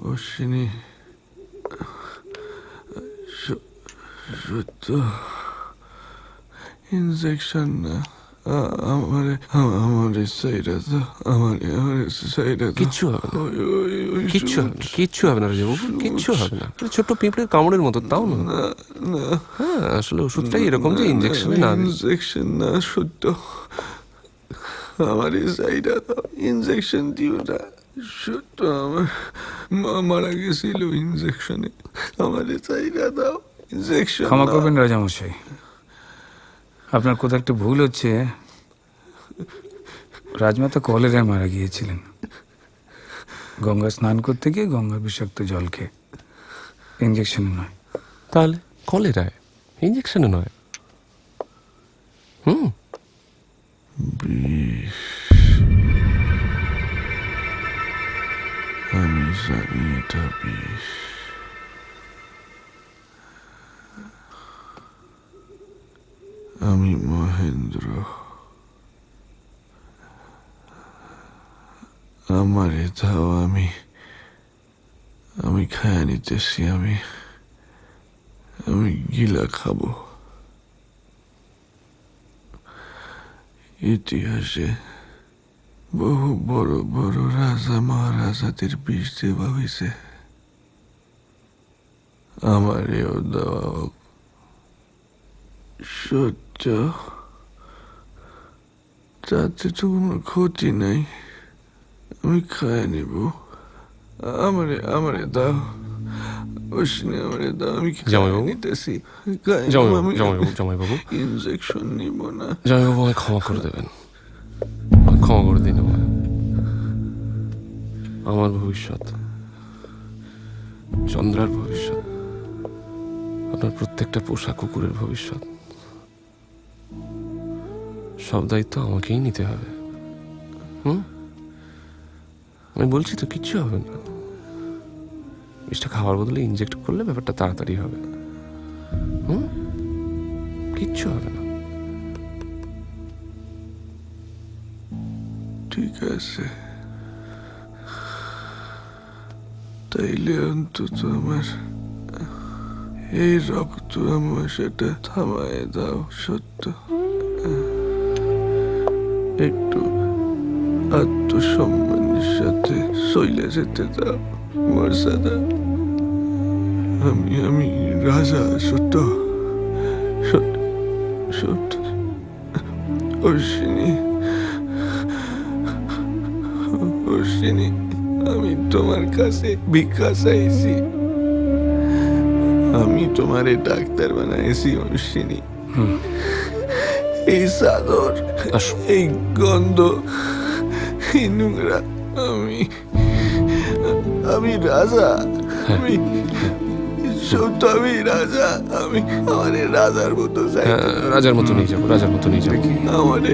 অশ্বিনী সত্য ইনজেকশন না আমারে আ- আমারে সাইডা তো আমারে আমারে সাইডা তো কিচ্ছু হবে না। কিচ্ছু হবে না। কিচ্ছু হবে না রাজাবাবু কিচ্ছু হবে না। ছোট্ট পিঁপড়ের কামড়ের মতো তাও না? না হ্যাঁ আসলে ওষুধটাই এরকম যে ইঞ্জেকশনে না ইনজেকশন না। সত্য। আমার সাইডা দাও ইনজেকশন দিও না সত্য আমার মা মারা গেছিল ইনজেকশনে আমার সাইডা দাও ইনজেকশন ক্ষমা করবেন রাজামশাই। আপনার কোথাও একটা ভুল হচ্ছে। রাজমাতা কলেরায় মারা গিয়েছিলেন। গঙ্গা স্নান করতে গিয়ে গঙ্গার বিষাক্ত জল খেয়ে। ইঞ্জেকশনে নয়। তাহলে কলেরায়? ইঞ্জেকশনে নয়। হুম। জানি, এটা বিষ। আমি মহেন্দ্র। আমারে দাও, আমি আমি খায়া নিতেছি, আমি আমি গিলা খাব। ইতিহাসে বহু বড় বড় রাজা মহারাজাদের বিষ দেওয়া হয়েছে। আমারেও দেওয়া হোক। সত্য তাতে তো কোনো ক্ষতি নাই। আমি খায় নিব। আমারে আমারে দাও। আমারে দাও। আমি জামাইবাবু? নিতেছি। খায় নিব, জামাইবাবু জামাইবাবু জামাইবাবু। ইনজেকশন নিব না। জামাইবাবু আমায় ক্ষমা করে দেবেন। ক্ষমা করে দিন আমায় আমার ভবিষ্যৎ, চন্দ্রার ভবিষ্যৎ, আপনার প্রত্যেকটা পোষা কুকুরের ভবিষ্যৎ, সব দায়িত্ব আমাকেই নিতে হবে। হুম? আমি বলছি তো, কিচ্ছু হবে না। বিষটা খাওয়ার বদলে ইনজেক্ট করলে ব্যাপারটা তাড়াতাড়ি হবে। হুম? কিচ্ছু হবে না। ঠিক আছে। তাইলে অন্তত আমার এই রক্ত আমার সেটা থামায় দাও, সত্য। একটু আত্মসম্মানের সাথে সইলে যেতে দাও, মর্যাদা। আমি আমি রাজা, সত্য। সত্য সত্য। অশ্বিনী। অশ্বিনী আমি তোমার কাছে ভিক্ষা চাইছি। আমি তোমারে ডাক্তার বানাইছি অশ্বিনী এই চাদর এই গন্ধ এই নোংরা। আমি আমি রাজা। আমি সত্য আমি রাজা। আমি আমারে রাজার মতো চাই হ্যাঁ, রাজার মতো নিয়ে যাব রাজার মতো নিয়ে যাব। আমারে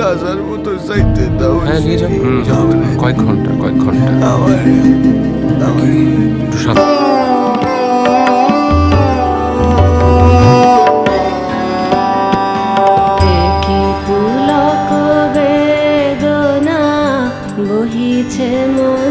রাজার মতো চাইতে দাও হ্যাঁ নিয়ে যাব। কয়েক ঘণ্টা কয়েক ঘণ্টা। আমারে আমারে একটু শান্ত বহিছে মন।